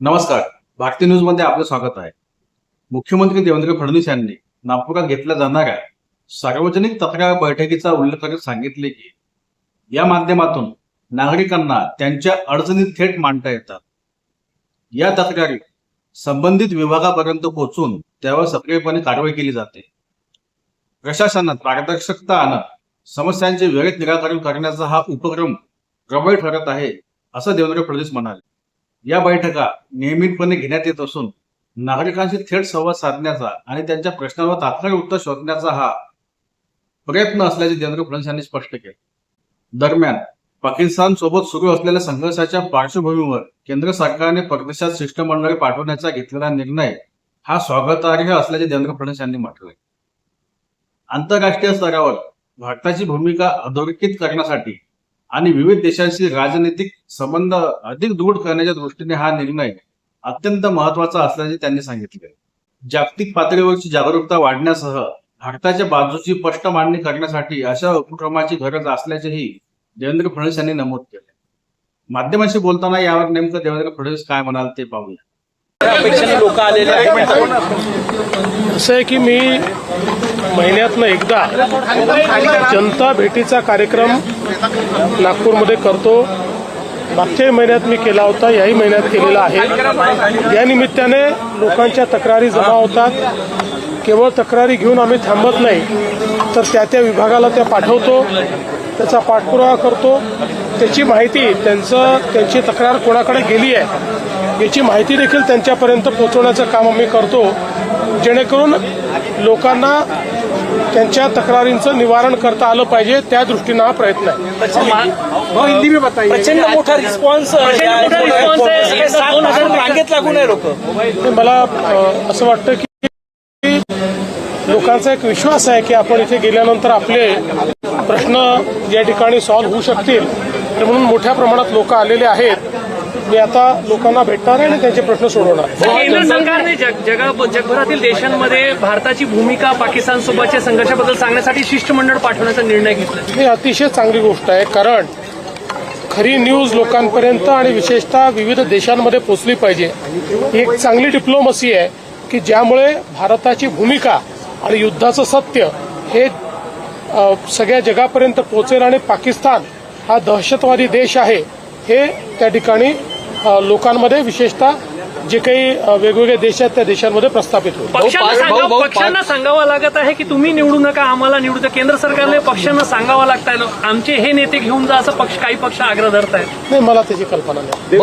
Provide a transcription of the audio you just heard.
नमस्कार. भारतीय न्यूजमध्ये आपलं स्वागत आहे. मुख्यमंत्री देवेंद्र फडणवीस यांनी नागपुरात घेतल्या जाणाऱ्या सार्वजनिक तक्रार बैठकीचा उल्लेख करत सांगितले की या माध्यमातून नागरिकांना त्यांच्या अडचणी थेट मांडता येतात. या तक्रारी संबंधित विभागापर्यंत पोहोचून त्यावर सक्रियपणे कारवाई केली जाते. प्रशासनात पारदर्शकता आणत समस्यांचे वेळेत निराकरण करण्याचा हा उपक्रम प्रबळ ठरत आहे असं देवेंद्र फडणवीस म्हणाले. या बैठका नियमितपणे घेण्यात येत असून नागरिकांशी थेट संवाद साधण्याचा आणि त्यांच्या प्रश्नांवर तात्काळ उत्तर शोधण्याचा हा प्रयत्न असल्याचे देवेंद्र फडणवीस यांनी स्पष्ट केले. दरम्यान पाकिस्तान सोबत सुरू असलेल्या संघर्षाच्या पार्श्वभूमीवर केंद्र सरकारने परदेशात शिष्टमंडळे पाठवण्याचा घेतलेला निर्णय हा स्वागतार्ह असल्याचे देवेंद्र फडणवीस यांनी म्हटले आंतरराष्ट्रीय स्तरावर भारताची भूमिका अधोरेखित करण्यासाठी आणि विविध देशांशी राजनैतिक संबंध अधिक दृढ करण्याच्या दृष्टीने हा निर्णय अत्यंत महत्त्वाचा असल्याचे त्यांनी सांगितले. जागतिक पातळीवरची जागरूकता वाढण्यासह भारताच्या बाजूची स्पष्ट मांडणी करण्यासाठी अशा उपक्रमाची गरज असल्याचेही देवेंद्र फडणवीस यांनी नमूद केले. माध्यमांशी बोलताना यावर नेमकं देवेंद्र फडणवीस काय म्हणाल ते पाहूया. अपेक्षेने लोक आलेले असं आहे की मी महिन्यातनं एकदा जनता भेटीचा कार्यक्रम नागपूरमध्ये करतो. मागच्याही महिन्यात मी केला होता याही महिन्यात केलेला आहे. या निमित्ताने लोकांच्या तक्रारी जमा होतात. केवळ तक्रारी घेऊन आम्ही थांबत नाही तर त्या त्या विभागाला त्या पाठवतो त्याचा पाठपुरावा करतो. त्याची माहिती त्यांचं त्यांची तक्रार कोणाकडे गेली आहे याची माहिती देखील त्यांच्यापर्यंत पोहोचवण्याचं काम आम्ही करतो. जेणेकरून लोकांना त्यांच्या तक्रारींचं निवारण करता आलं पाहिजे त्या दृष्टीनं हा प्रयत्न आहे. हिंदी में बताइए. प्रचंड मोठा रिस्पॉन्स रांगेत लागून आहे लोक. मला असं वाटतं की लोकांचा एक विश्वास आहे की आपण इथे गेल्यानंतर आपले प्रश्न या ठिकाणी सॉल्व्ह होऊ शकतील. तर म्हणून मोठ्या प्रमाणात लोक आलेले आहेत. मी आता लोकांना भेटणार आहे आणि त्यांचे प्रश्न सोडवणार केंद्र सरकारने जग जगा जगभरातील देशांमध्ये भारताची भूमिका पाकिस्तान सोबतच्या संघर्षाबद्दल सांगण्यासाठी शिष्टमंडळ पाठवण्याचा निर्णय घेतला. ही अतिशय चांगली गोष्ट आहे कारण खरी न्यूज लोकांपर्यंत आणि विशेषतः विविध देशांमध्ये पोचली पाहिजे. ही एक चांगली डिप्लोमसी आहे की ज्यामुळे भारताची भूमिका आणि युद्धाचं सत्य हे सगळ्या जगापर्यंत पोचेल आणि पाकिस्तान हा दहशतवादी देश आहे हे त्या ठिकाणी लोकांमध्ये विशेषतः जे काही अ, वेगवेगळे देश आहेत त्या देशांमध्ये प्रस्थापित होईल. पक्षांना सांगावं लागत आहे की तुम्ही निवडू नका आम्हाला निवडू द्या. केंद्र सरकारने पक्षांना सांगावं लागत आहे आमचे हे नेते घेऊन जा असं पक्ष काही पक्ष आग्रह धरत आहेत नाही मला त्याची कल्पना नाही.